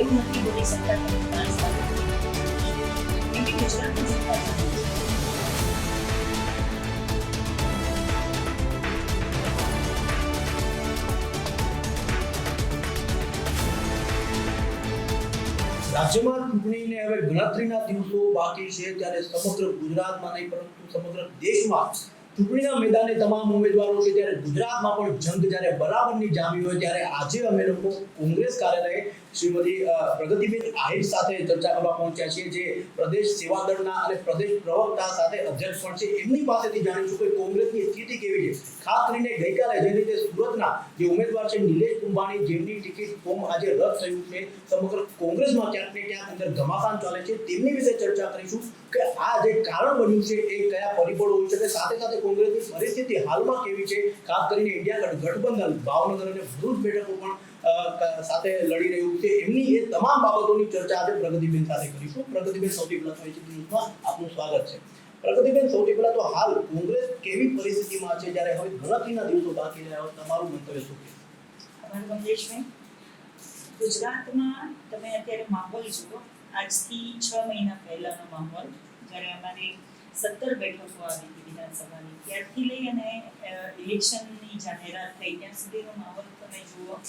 એવું નથી બોલી શકતા જનતા રાજ્યમાં ચૂંટણીને હવે ગણતરીના દિવસો બાકી છે, ત્યારે સમગ્ર ગુજરાતમાં નહીં, પરંતુ સમગ્ર દેશમાં ચૂંટણીના મેદાને તમામ ઉમેદવારો છે ત્યારે ગુજરાતમાં પણ જંગ, જ્યારે બરાબરની જામી હોય, ત્યારે આજે અમે લોકો કોંગ્રેસ કાર્યાલય શ્રીમતી પ્રગતિબેન આહિર સાથે ચર્ચા કરવા પહોંચ્યા છીએ, જે પ્રદેશ સેવા દળના અને પ્રદેશ પ્રવક્તા સાથે અધ્યક્ષ પણ છે. એમની પાસેથી જાણીશું કે કોંગ્રેસની સ્થિતિ કેવી છે. ખાસ કરીને ગઈકાલે જે રીતે સુરતના જે ઉમેદવાર છે, નિલેશ કુંભાણી, જેમની ટિકિટ ફોર્મ આજે રદ થયું છે, સમગ્ર કોંગ્રેસમાં ક્યાંક ને ક્યાંક અંદર ઘમાસાન ચાલે છે. તેમની વિશે ચર્ચા કરીશું કે આ જે કારણ બન્યું છે, એ કયા પરિબળો હોઈ શકે. સાથે સાથે કોંગ્રેસની પરિસ્થિતિ હાલમાં કેવી છે? ખાસ કરીને ઇન્ડિયા ગઠબંધન, ભાવનગર અને ભરૂચ બેઠકો પણ સાથે લડી રહ્યું છે. એમની એ તમામ બાબતોની ચર્ચા આજે પ્રગતિબેન સાથે કરીશું. પ્રગતિબેન સૌથી પહેલા એચપી ન્યૂઝમાં આપનું સ્વાગત છે. પ્રગતિબેન, સૌથી પહેલા તો હાલ કોંગ્રેસ કેવી પરિસ્થિતિમાં છે? જ્યારે હવે ગણતરીના દિવસો બાકી રહ્યા હોય, તમારું મંતવ્ય શું છે? કમલેશભાઈ ગુજરાતમાં તમે અત્યારે માહોલ જુઓ. આજથી છ મહિના પહેલાનો માહોલ, જ્યારે અમારે સત્તર બેઠકો આવી હતી વિધાનસભાની. ત્યારથી લઈ અને ઇલેક્શનની જાહેરાત થઈ. ત્યાં સુધીનો માહોલ તમે જુઓ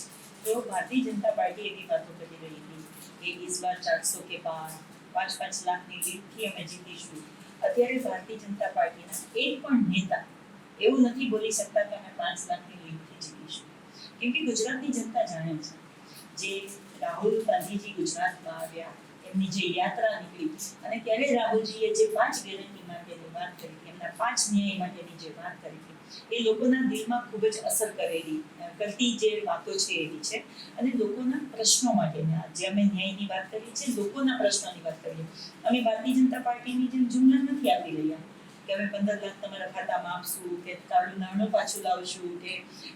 તો ભારતીય જનતા પાર્ટી એવી વાતો કરી રહી હતી કે ઇસ બાર ચારસો કે પાર પાંચ પાંચ લાખની લીડથી અમે જીતીશું. અત્યારે ભારતીય જનતા પાર્ટીના એક પણ નેતા એવું નથી બોલી શકતા કે અમે પાંચ લાખની લીડથી જીતીશું. કેમ કે ગુજરાતની જનતા જાણે છે. જે રાહુલ ગાંધીજી ગુજરાતમાં આવ્યા એમની જે યાત્રા નીકળી અને ત્યારે રાહુલજીએ જે પાંચ ગેરંટી માટેની વાત કરી એમના પાંચ ન્યાય માટેની જે વાત કરી એ લોકોના દિલમાં ખૂબ જ અસર કરેલી કરતી જે વાતો છે એવી છે. અને લોકોના પ્રશ્નો માટેની, જે અમે ન્યાયની વાત કરી છે, લોકોના પ્રશ્નોની વાત કરીએ. અમે ભારતીય જનતા પાર્ટીની જેમ જુમલા નથી આપી રહ્યા કે અમે પંદર લાખ તમારા ખાતામાં આપશું, કે કાળું નાણું પાછું લાવશું, કે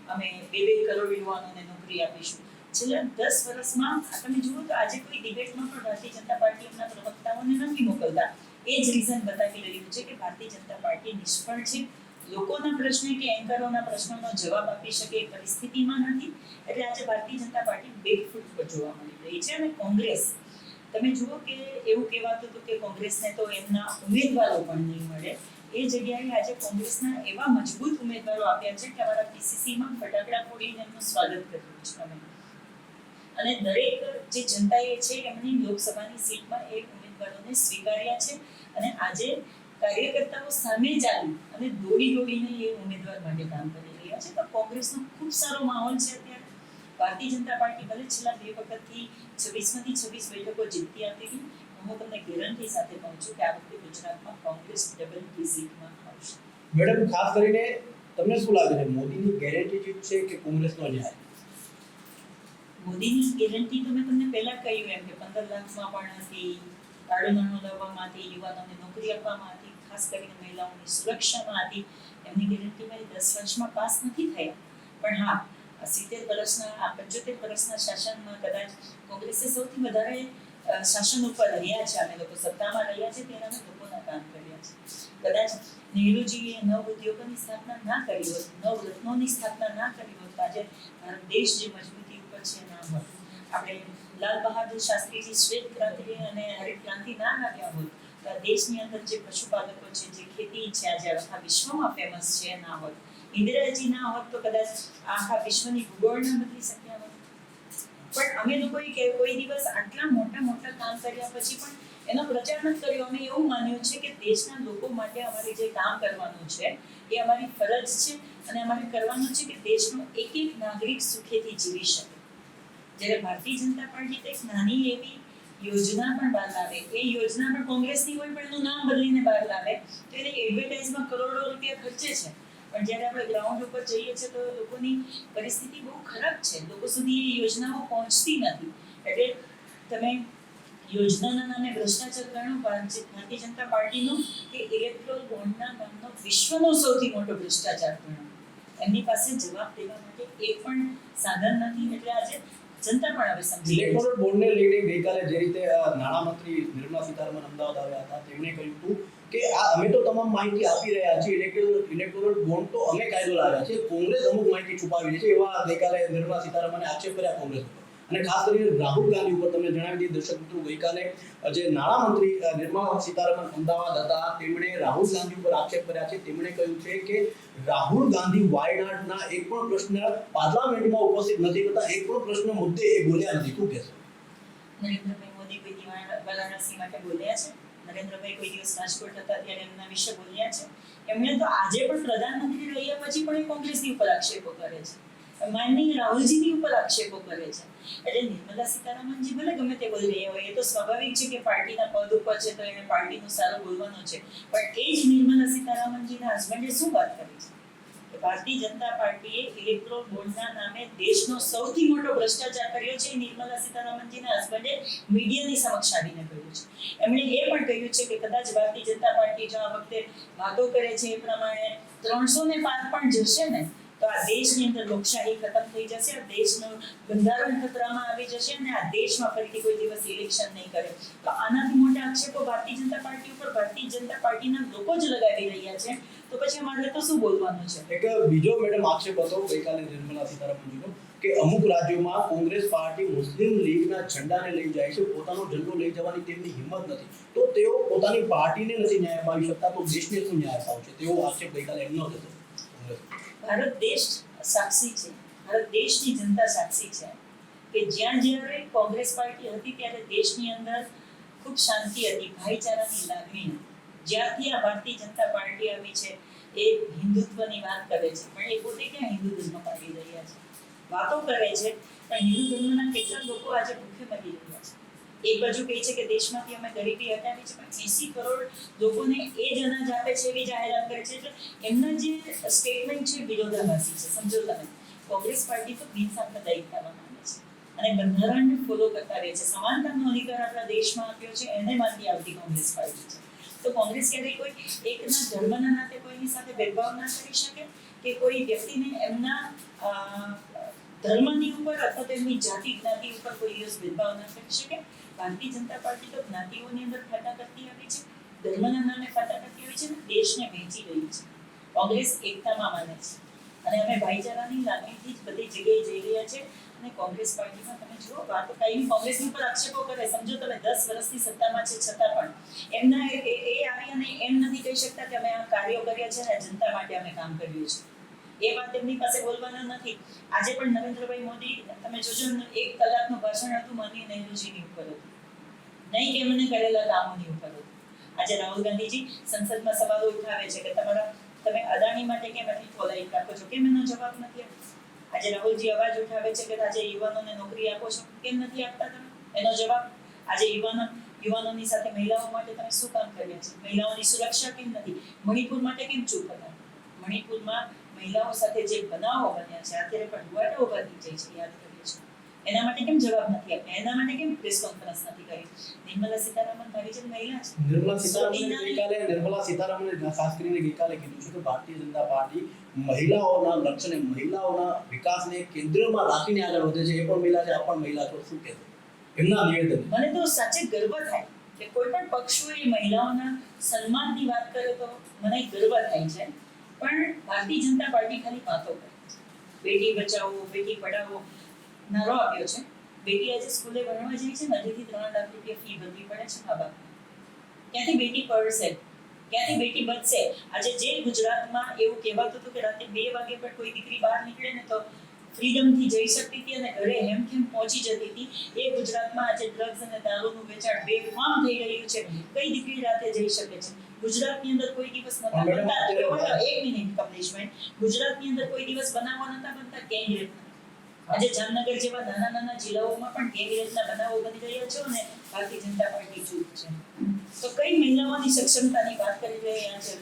અમે બે બે કરોડ યુવાનોને નોકરી આપીશું. છેલ્લા દસ વર્ષમાં તમે જુઓ તો આજે કોઈ ડિબેટમાં પણ ભારતીય જનતા પાર્ટી એમના પ્રવક્તાઓને નથી મોકલતા. એ જ રીઝન બતાવી રહ્યું છે કે ભારતીય જનતા પાર્ટી નિષ્ફળ છે. લોકોના પ્રશ્ન કે એન્કરોના પ્રશ્નોનો જવાબ આપી શકે એ પરિસ્થિતિમાં નથી. એટલે આજે ભારતીય જનતા પાર્ટી બેકફૂટ પર જોવા મળી રહી છે અને કોંગ્રેસ, તમે જુઓ કે એવું કહેવાતું હતું કે કોંગ્રેસને તો એમના ઉમેદવારો પણ નહીં મળે. એ જગ્યાએ આજે કોંગ્રેસના એવા મજબૂત ઉમેદવારો આપ્યા છે કે અમારા પીસીસીમાં ફટાકડા ફોડીને એમનું સ્વાગત કર્યું છે. અમે અને દરેક જે જનતાએ છે એમની લોકસભાની સીટમાં એ ઉમેદવારોને સ્વીકાર્યા છે અને આજે કાર્યકર્તાઓ સામે ચાલી અને દોડી દોડીને એ ઉમેદવાર માટે કામ કરી રહ્યા છે. તો કોંગ્રેસનો ખૂબ સારો માહોલ છે અત્યારે. ભારતીય જનતા પાર્ટી ભલે છેલ્લા બે વખતથી છવ્વીસમાંથી છવ્વીસ બેઠકો જીતતી આવતી હતી. હું તમને ગેરંટી સાથે કહું છું કે આ વખતે ગુજરાતમાં કોંગ્રેસ ડબલ ડિઝિટમાં આવશે. મેડમ, ખાસ કરીને તમને શું લાગે છે, મોદીની ગેરંટી જીતશે કે કોંગ્રેસનો ન્યાય? મોદીની ગેરંટી તો મેં તમને પહેલા કહ્યું એમ કે પંદર લાખમાં પણ હતી કાળું નાણું લાવવામાં હતી યુવાનોને નોકરી આપવામાં હતી ખાસ કરીને મહિલાઓની સુરક્ષામાં હતી એમની ગેરંટી મારી દસ વર્ષમાં પાસ નથી થયા. પણ હા સિત્તેર વર્ષના, આ પંચોતેર વર્ષના શાસનમાં કદાચ કોંગ્રેસે સૌથી વધારે શાસન ઉપર રહ્યા છે. અમે લોકો સત્તામાં રહ્યા છે તેના અમે લોકોના કામ કર્યા છે. કદાચ નહેરુજીએ નવ ઉદ્યોગોની સ્થાપના ના કરી હોત, નવ રત્નોની સ્થાપના ના કરી હોત આજે ભારત દેશ જે મજબૂતી ના ના ના ના ના અમે કે કોઈ દિવસ આટલા મોટા મોટા કામ કર્યા પછી પણ એનો પ્રચાર નથી કર્યો. અમે એવું માન્યું છે કે દેશના લોકો માટે અમારે જે કામ કરવાનું છે, એ અમારી ફરજ છે અને અમારે કરવાનું છે કે દેશનો એક એક નાગરિક સુખેથી જીવી શકે. જ્યારે ભારતીય જનતા પાર્ટી કંઈક નાની એવી યોજના પણ બહાર લાવે, એ યોજના પણ કોંગ્રેસની હોય પણ એનું નામ બદલીને બહાર લાવે, તો એને એડવર્ટાઇઝમાં કરોડો રૂપિયા ખર્ચે છે. પણ જ્યારે આપણે ગ્રાઉન્ડ ઉપર જઈએ છીએ તો લોકોની પરિસ્થિતિ બહુ ખરાબ છે. લોકો સુધી એ યોજનાઓ પહોંચતી નથી. એટલે તમે યોજનાના નામે ભ્રષ્ટાચાર ગણો ભારત- ભારતીય જનતા પાર્ટીનો કે ઇલેક્ટ્રોલ બોન્ડના નામનો વિશ્વનો સૌથી મોટો ભ્રષ્ટાચાર ગણો એમની પાસે જવાબ દેવા માટે એ પણ સાધન નથી. એટલે આજે જનતા પણ હવે સમજી. ઇલેક્ટોરલ બોન્ડને લઈને ગઈકાલે જે રીતે નાણામંત્રી નિર્મલા સીતારમણ અમદાવાદ આવ્યા હતા તેમણે કહ્યું હતું કે આ અમે તો તમામ માહિતી આપી રહ્યા છીએ ઇલેક્ટોરલ ઇલેક્ટોરલ બોન્ડ તો અમે કાયદો લાવ્યા છે કોંગ્રેસ અમુક માહિતી છુપાવી રહી છે એવા ગઈકાલે નિર્મલા સીતારમણે આક્ષેપ કર્યા કોંગ્રેસ ઉપર અને ખાસ કરીને રાહુલ ગાંધી ઉપર તમને જણાવી દઈએ દર્શક મિત્રો, ગઈકાલે જે નાણામંત્રી નિર્મલા સીતારમણ અમદાવાદ હતા, તેમણે રાહુલ ગાંધી ઉપર આક્ષેપ કર્યા છે. તેમણે કહ્યું છે કે રાહુલ ગાંધી વાયનાડના એક પણ પ્રશ્ન પાર્લામેન્ટમાં ઉપસ્થિત નથી થતા. એક પણ પ્રશ્ન મુદ્દે એ બોલ્યા નથી. શું કહેશો? નરેન્દ્રભાઈ મોદી કોઈ દિવસ વારાણસી માટે બોલ્યા છે. નરેન્દ્રભાઈ કોઈ દિવસ રાજકોટ હતા ત્યારે એમના વિશે બોલ્યા છે. એમણે તો આજે પણ પ્રધાનમંત્રી રહ્યા પછી પણ એ કોંગ્રેસની ઉપર આક્ષેપો કરે છે. માનનીય રાહુલજીની ઉપર આક્ષેપો કરે છે. એટલે નિર્મલા સીતારામનજી ભલે ગમે તે બોલી રહ્યા હોય, એ તો સ્વાભાવિક છે કે પાર્ટીના પદ ઉપર છે તો એને પાર્ટીનું સારું બોલવાનું છે. પણ એ જ નિર્મલા સીતારામનજીના હસબન્ડે શું વાત કરી છે? કે ભારતીય જનતા પાર્ટીએ ઇલેક્ટ્રોલ બોન્ડના નામે દેશનો સૌથી મોટો ભ્રષ્ટાચાર કર્યો છે નિર્મલા સીતારામનજીના હસબન્ડે મીડિયાની સમક્ષ આવીને કહ્યું છે. એમણે એ પણ કહ્યું છે કે કદાચ ભારતીય જનતા પાર્ટી જો આ વખતે વાતો કરે છે એ પ્રમાણે ત્રણસો ને પાંચ પણ જશે ને તો આ દેશની અંદર લોકશાહી ખતમ થઈ જશે આ દેશનું બંધારણ ખતરામાં આવી જશે અને આ દેશમાં ફરીથી કોઈ દિવસ ઇલેક્શન નહીં કરે. તો આનાથી મોટા આક્ષેપો ભારતીય જનતા પાર્ટી ઉપર ભારતીય જનતા પાર્ટીના લોકો જ લગાવી રહ્યા છે. તો પછી અમારે તો શું બોલવાનું છે? એક બીજો મેડમ આક્ષેપ હતો ગઈકાલે નિર્મલા સીતારામનજીનો કે અમુક રાજ્યોમાં કોંગ્રેસ પાર્ટી મુસ્લિમ લીગના ઝંડાને લઈ જાય છે, પોતાનો ઝંડો લઈ જવાની તેમની હિંમત નથી. તો તેઓ પોતાની પાર્ટીને નથી ન્યાય અપાવી શકતા, તો દેશને શું ન્યાય અપાવશે તેવો આક્ષેપ ગઈકાલે એમનો હતો ભારત દેશ સાક્ષી છે. ભારત દેશની જનતા સાક્ષી છે. કે જ્યાં જ્યારે કોંગ્રેસ પાર્ટી હતી ત્યારે દેશની અંદર ખૂબ શાંતિ હતી, ભાઈચારાની લાગણી હતી. જ્યારથી આ ભારતીય જનતા પાર્ટી આવી છે, એ હિન્દુત્વની વાત કરે છે. પણ એ પોતે ક્યાં હિન્દુ ધર્મ પાડી રહ્યા છે? વાતો કરે છે. પણ હિન્દુ ધર્મના કેટલા લોકો આજે ભૂખે મરી રહ્યા એક બાજુ કહે છે કે દેશમાંથી અમે ગરીબી હટાવી છે, પણ એસી કરોડ લોકોને એ જ અનાજ આપે છે, એવી જાહેરાત કરે છે. એટલે એમના જે સ્ટેટમેન્ટ છે, વિરોધાભાસી છે, સમજો તમે. કોંગ્રેસ પાર્ટી તો બિનસાંપ્રદાયિકતામાં માને છે અને બંધારણને ફોલો કરતા રહે છે. સમાનતાનો અધિકાર આપણા દેશમાં આપ્યો છે, એને માંથી આવતી કોંગ્રેસ પાર્ટી છે. તો કોંગ્રેસ ક્યારેય કોઈ એકના ધર્મના નાતે કોઈની સાથે ભેદભાવ ના કરી શકે? કે કોઈ વ્યક્તિને એમના ધર્મની ઉપર અથવા તેમની જાતિ, જ્ઞાતિ ઉપર કોઈ દિવસ ભેદભાવ ના કરી શકે. ભારતીય જનતા પાર્ટી તો જ્ઞાતિઓની અંદર ફાટા કરતી આવી છે, ધર્મના નામે ફાટા કરતી આવી છે અને દેશને વહેંચી રહી છે. કોંગ્રેસ એકતામાં માને છે. અને અમે ભાઈચારાની લાગણીથી જ બધી જગ્યાએ જઈ રહ્યા છે. અને કોંગ્રેસ પાર્ટીમાં તમે જુઓ વાત કાયમી કોંગ્રેસની ઉપર આક્ષેપો કરે. સમજો તમે, દસ વર્ષથી સત્તામાં છે, છતાં પણ. એમના એ આવી અને એમ નથી કહી શકતા કે અમે આ કાર્યો કર્યા છે અને જનતા માટે અમે કામ કર્યું છે. એ વાત એમની પાસે બોલવાના નથી. આજે પણ નરેન્દ્રભાઈ મોદી, તમે જોજો એક કલાકનું ભાષણ હતું માનનીય નહેરુજીની ઉપર હતું. નહીં કે એમને કરેલા કામોની ઉપર હતું. આજે રાહુલ ગાંધીજી સંસદમાં સવાલો ઉઠાવે છે કે તમારા, તમે અદાણી માટે કેમ એટલી ફોલાઈટ રાખો છો? કેમ એનો જવાબ નથી આજે રાહુલજી અવાજ ઉઠાવે છે કે આજે યુવાનોને નોકરી આપો છો? કેમ નથી આપતા તમે? એનો જવાબ, આજે યુવાનો, યુવાનોની સાથે મહિલાઓ માટે તમે શું કામ કર્યા છે? મહિલાઓની સુરક્ષા કેમ નથી? મણિપુર માટે કેમ ચૂપ હતા? મણિપુરમાં મહિલાઓ સાથે જે બનાવો બન્યા છે અત્યારે પણ રૂવાટા ઊભા થઈ જાય છે યાદ કરીએ છીએ. એના માટે કેમ જવાબ નથી આપ્યા? એના માટે કેમ પ્રેસ કોન્ફરન્સ નથી કરી નિર્મલા સીતારામન મારી જેમ મહિલા છે. નિર્મલા સીતારામન ગઈકાલે નિર્મલા સીતારામને ખાસ કરીને ગઈકાલે કીધું છે કે ભારતીય જનતા પાર્ટી મહિલાઓના લક્ષ્યને મહિલાઓના વિકાસને કેન્દ્રમાં રાખીને આગળ વધે છે. એ પણ મહિલા છે આ પણ મહિલા તો શું કહેશો? એમના નિવેદન. મને તો સાચે ગર્વ થાય કે કોઈ પણ પક્ષોએ મહિલાઓના સન્માનની વાત કરે તો મને ગર્વ થાય છે. પણ ભારતીય જનતા પાર્ટી ખાલી વાતો કરે બેટી બચાવો, બેટી પઢાવો નારો આપ્યો છે. બેટી આજે સ્કૂલે ભણવા જાય છે ને અઢીથી ત્રણ લાખ રૂપિયા ફી ભરવી પડે છે મા બાપને. ક્યાંથી બેટી પડશે ક્યાંથી બેટી બચશે? આજે જે ગુજરાતમાં એવું કહેવાતું હતું કે રાતે બે વાગે પણ કોઈ દીકરી બહાર નીકળે ને તો ફ્રીડમથી જઈ શકતી હતી અને ઘરે હેમખેમ પહોંચી જતી હતી. એ ગુજરાતમાં આજે ડ્રગ્સ અને દારૂનું વેચાણ બેફામ થઈ રહ્યું છે. કઈ દીકરી રાતે જઈ શકે છે? ગુજરાતની અંદર કોઈ દિવસ નતા બનતા. એક મિનિટ કમલેશભાઈ ગુજરાતની અંદર કોઈ દિવસ બનાવો નતા બનતા ગેંગ રેપના આજે જામનગર જેવા નાના નાના જિલ્લાઓમાં પણ ગેંગ રેપના બનાવો બની રહ્યા છે અને ભારતીય જનતા પાર્ટી ચૂપ છે. તો કઈ મહિલાઓની સક્ષમતાની વાત કરી રહ્યા છે?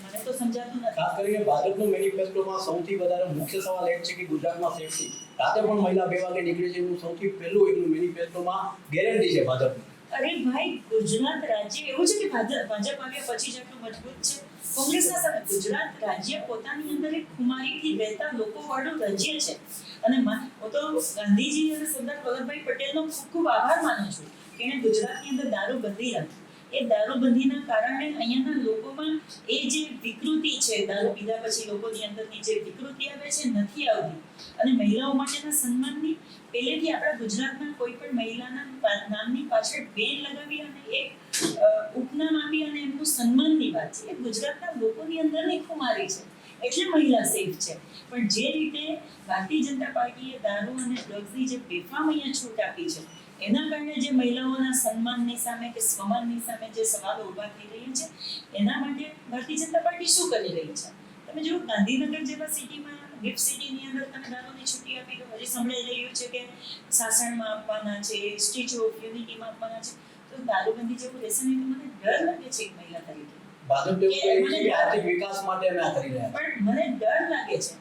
મને તો સમજાતું નથી. ખાસ કરીને ભાજપનું મેનિફેસ્ટોમાં સૌથી વધારે મુખ્ય સવાલ એ છે કે ગુજરાતમાં સેફટી રાતે પણ મહિલા બે વાગે નીકળે છે એનું સૌથી પહેલું એમનું મેનિફેસ્ટોમાં ગેરંટી છે ભાજપની. અરે ભાઈ, ગુજરાત રાજ્ય એવું છે કે ભાજપ આવ્યા પછી જેટલું મજબૂત છે? કોંગ્રેસના સામે ગુજરાત રાજ્ય પોતાની અંદર એક ખુમારીથી રહેતા લોકો વાળું રાજ્ય છે. અને હું તો ગાંધીજી અને સરદાર વલ્લભભાઈ પટેલનો ખૂબ ખૂબ આભાર માનું છું કે એણે ગુજરાતની અંદર દારૂ બંધી રાખી એ દારૂબંધીના કારણે અહીંયાના લોકોમાં એ જે વિકૃતિ છે, દારૂ પીધા પછી લોકોની અંદરની જે વિકૃતિ આવે છે, નથી આવતી. અને મહિલાઓ માટેના સન્માનની પહેલેથી આપણા ગુજરાતમાં કોઈ પણ મહિલાના નામની પાછળ બેન લગાવી અને એક ઉપનામ આપી અને એમનું સન્માનની વાત છે. એ ગુજરાતના લોકોની અંદરની ખુમારી છે. એટલે મહિલા સેફ છે. પણ જે રીતે ભારતીય જનતા પાર્ટીએ દારૂ અને ડ્રગ્સની જે બેફામ અહીંયા છૂટ આપી છે એના કારણે જે મહિલાઓના સન્માનની સામે કે સ્વમાનની સામે જે સવાલો ઊભા થઈ રહ્યા છે એના માટે ભારતીય જનતા પાર્ટી શું કરી રહી છે? તમે જુઓ ગાંધીનગર જેવા સિટીમાં ગિફ્ટ સિટીની અંદર તમે દારૂની છૂટી આપી દો હજી સંભળાઈ રહ્યું છે કે સાસણમાં આપવાના છે સ્ટેચ્યુ ઓફ યુનિટીમાં આપવાના છે. તો દારૂબંધી જેવું રહેશે નહીં તો મને ડર લાગે છે એક મહિલા તરીકે. ભાજપ તો વિકાસ માટે આ કરી રહ્યા પણ મને ડર લાગે છે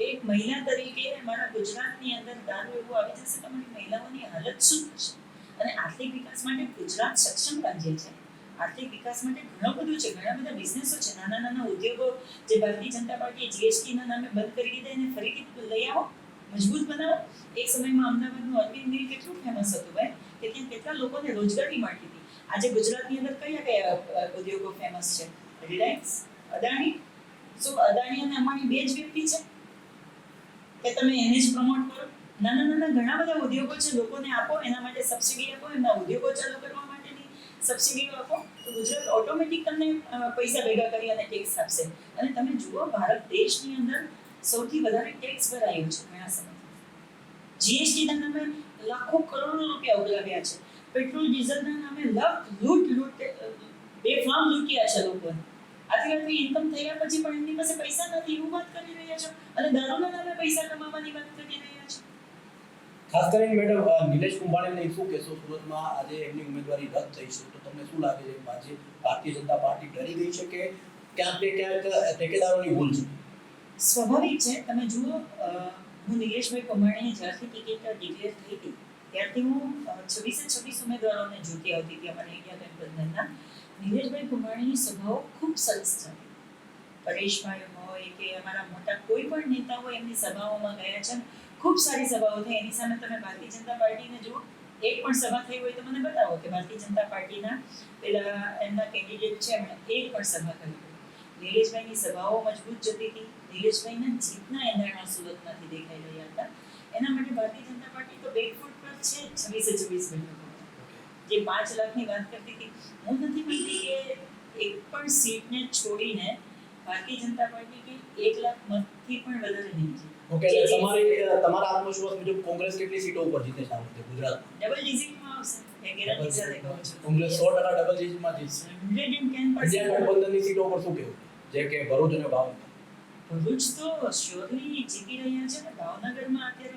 એક મહિલા તરીકે મારા ગુજરાતની અંદર દારૂ એવું આવી જશે તો મારી મહિલાઓની હાલત શું થશે અને આર્થિક વિકાસ માટે ગુજરાત સક્ષમ રાજ્ય છે. આર્થિક વિકાસ માટે ઘણું બધું છે. ઘણા બધા બિઝનેસો છે. નાના નાના ઉદ્યોગો જે ભારતીય જનતા પાર્ટીએ જીએસટી ના નામે બંધ કરી દીધા એને ફરીથી લઈ આવો. મજબૂત બનાવો. એક સમયમાં અમદાવાદનું અરવિંદ મિલ કેટલું ફેમસ હતું ભાઈ? કે ત્યાં કેટલા લોકોને રોજગારી મળતી હતી. આજે ગુજરાતની અંદર કયા કયા ઉદ્યોગો ફેમસ છે? રિલાયન્સ અદાણી. શું અદાણી અને અમારી બે જ વ્યક્તિ છે. કે તમે એને જ પ્રમોટ કરો. નાના નાના ઘણા બધા ઉદ્યોગો છે, લોકોને આપો, એના માટે સબસિડી આપો, એમના ઉદ્યોગો ચાલુ કરવા માટેની સબસિડીઓ આપો. તો ગુજરાત ઓટોમેટિક તમને પૈસા ભેગા કરી અને ટેક્સ આપશે. અને તમે જુઓ, ભારત દેશની અંદર સૌથી વધારે ટેક્સ ભરાયો છે, ઘણા સમયથી. જીએસટી ના નામે લાખો કરોડો રૂપિયા ઉગલાવ્યા છે. પેટ્રોલ ડીઝલના નામે લખ લૂંટ લૂંટ બે બેફામ લૂંટ્યા છે લોકોને આટલી ઇન્કમ થયા પછી પણ એમની પાસે પૈસા નથી. એવું વાત કરી રહ્યા છો. અને દારૂના નામે પૈસા કમાવાની વાત કરી રહ્યા છો. ખાસ કરીને મેડમ નિલેશ કુંભાણીને શું કહેશો? સુરતમાં આજે એમની ઉમેદવારી રદ થઈ છે. તો તમને શું લાગે છે? આજે ભારતીય જનતા પાર્ટી ડરી ગઈ છે કે ક્યાંક ને ક્યાંક ટેકેદારોની ભૂલ છે? સ્વાભાવિક છે. તમે જુઓ હું નિલેશભાઈ કમાણીએ જ્યારથી ટિકિટ ડિક્લેર થઈ હતી ત્યારથી હું છવ્વીસે છવ્વીસ ઉમેદવારોને જોતી આવતી હતી અમારે અહીંયા ગઠબંધનના નિલેશભાઈ કુંભાણીની સભાઓ ખૂબ સરસ છે પરેશભાઈ હોય કે અમારા મોટા કોઈ પણ નેતા હોય, એમની સભાઓમાં ગયા છે. ખૂબ સારી સભાઓ થઈ. એની સામે તમે ભારતીય જનતા પાર્ટીને જુઓ, એક પણ સભા થઈ હોય તો મને બતાવો કે ભારતીય જનતા પાર્ટીના પેલા એમના કેન્ડિડેટ છે, એમણે એક પણ સભા કરી નિલેશભાઈની સભાઓ મજબૂત જતી હતી. નિલેશભાઈના જીતના એંધાણા સુરતમાંથી દેખાઈ રહ્યા હતા. એના માટે ભારતીય જનતા પાર્ટી તો બેકફૂટ પર છે છવ્વીસે છવ્વીસ બેઠકો જે પાંચ લાખની વાત કરતી હતી હું નથી માનતી કે એક પણ સીટને છોડીને ભારતીય જનતા પાર્ટી કે એક લાખ મતથી પણ વધારે નહીં જીતે. ઓકે એટલે તમારી તમારા આત્મવિશ્વાસ મુજબ કોંગ્રેસ કેટલી સીટો ઉપર જીતે છે આ વખતે ગુજરાતમાં? ડબલ ડિજિટમાં આવશે. ગેરંટી સાથે કહું છું. કોંગ્રેસ સો ટકા ડબલ ડિજિટમાં જીતશે. ગઠબંધનની સીટો ઉપર શું કહેવું? જે કે ભરૂચ અને ભાવનગર. ભરૂચ તો શ્યોરલી જીતી રહ્યા છે ને ભાવનગરમાં અત્યારે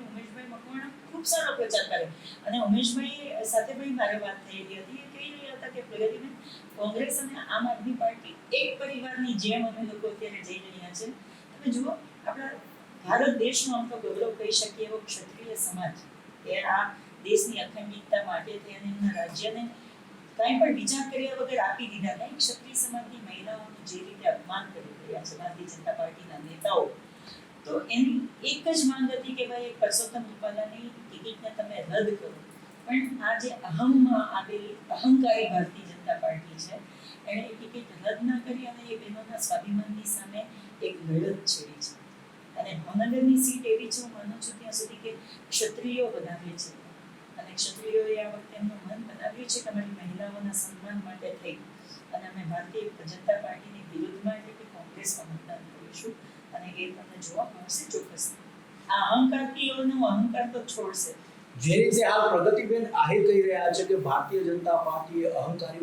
ખૂબ સારો પ્રચાર કરે અને ઉમેશભાઈ સાથે મારે વાત થયેલી હતી, એ કહી રહ્યા હતા કે પ્રગતિબેન, કોંગ્રેસ અને આમ આદમી પાર્ટી એક પરિવારની જેમ અમે લોકો અત્યારે જઈ રહ્યા છે. તમે જુઓ, આપણા ભારત દેશનો આમ તો ગૌરવ કહી શકીએ એવો ક્ષત્રિય સમાજ, એ આ દેશની અખંડિતતા માટે થઈ અને એમના રાજ્યને કાંઈ પણ વિચાર કર્યા વગર આપી દીધા. નહીં ક્ષત્રિય સમાજની મહિલાઓનું જે રીતે અપમાન કરી રહ્યા છે, ભારતીય જનતા પાર્ટીના નેતાઓ, તો એની એક જ માંગ હતી કે ભાઈ પરસોત્તમ રૂપાલાની ટિકિટને તમે રદ કરો. પણ આ જે અહમમાં આવેલી અહંકારી ભારતીય જનતા પાર્ટી છે, એણે એ ટિકિટ રદ ના કરી અને એ બહેનોના સ્વાભિમાનની સામે એક લડત છેડી છે. અને ભાવનગરની સીટ એવી છે, હું માનું છું, ત્યાં સુધી કે ક્ષત્રિયો બનાવે છે. અને ક્ષત્રિયોએ આ વખતે એમનું મન બનાવ્યું છે કે અમારી મહિલાઓના સન્માન માટે થઈ. અને અમે ભારતીય જનતા પાર્ટીની વિરુદ્ધમાં એટલે કે કોંગ્રેસમાં મતદાન કરીશું. અને એ તમને જોવા મળશે ચોક્કસ આ અહંકાર છોડશે. જે રીતે હાલ પ્રગતિબેન આહિર રહ્યા છે કે ભારતીય જનતા પાર્ટી એ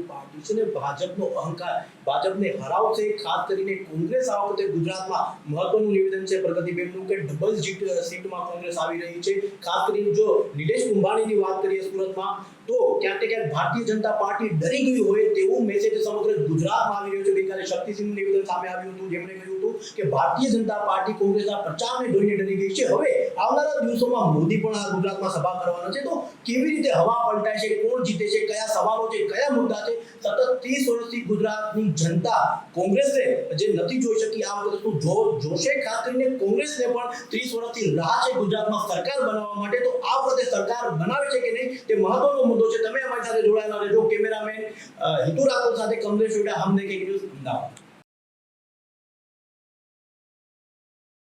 પાર્ટી છે ભાજપનો અહંકાર ભાજપને હરાવશે, ખાસ કરીને કોંગ્રેસ આ વખતે ગુજરાતમાં મહત્વનું નિવેદન છે પ્રગતિબેનનું કે ડબલ જીત સીટમાં કોંગ્રેસ આવી રહી છે. ખાસ કરીને જો નિલેશ કુંભાણીની વાત કરીએ સુરતમાં, તો ક્યાંક ક્યાંક ભારતીય જનતા પાર્ટી ડરી ગઈ હોય તેવું મેસેજ સમગ્ર ગુજરાતમાં આવી રહ્યો છે. ગઈકાલે શક્તિસિંહનું નિવેદન સામે આવ્યું હતું. જેમણે કહ્યું કે ભારતીય જનતા પાર્ટી કોંગ્રેસના પ્રચારને જોઈને ડરી ગઈ છે. હવે આવનારા દિવસોમાં મોદી પણ આ ગુજરાતમાં સભા કરવાના છે. તો કેવી રીતે હવા પલટાય છે? કોણ જીતે છે? કયા સવાલો છે? કયા મુદ્દા છે? સતત ત્રીસ વર્ષથી ગુજરાતની જનતા કોંગ્રેસને જે નથી જોઈ શકી આ વખતે શું જોશે? ખાસ કરીને કોંગ્રેસને પણ ત્રીસ વર્ષથી રાહ છે ગુજરાતમાં સરકાર બનાવવા માટે. તો આ વખતે સરકાર બનાવે છે કે નહીં? તે મહત્વનો મુદ્દો છે. તમે અમારી સાથે જોડાયેલા રહેજો. કેમેરામેન હિતુ રાઠોડ સાથે કમલેશ વેડા. હમને કે ન્યૂઝ અમદાવાદ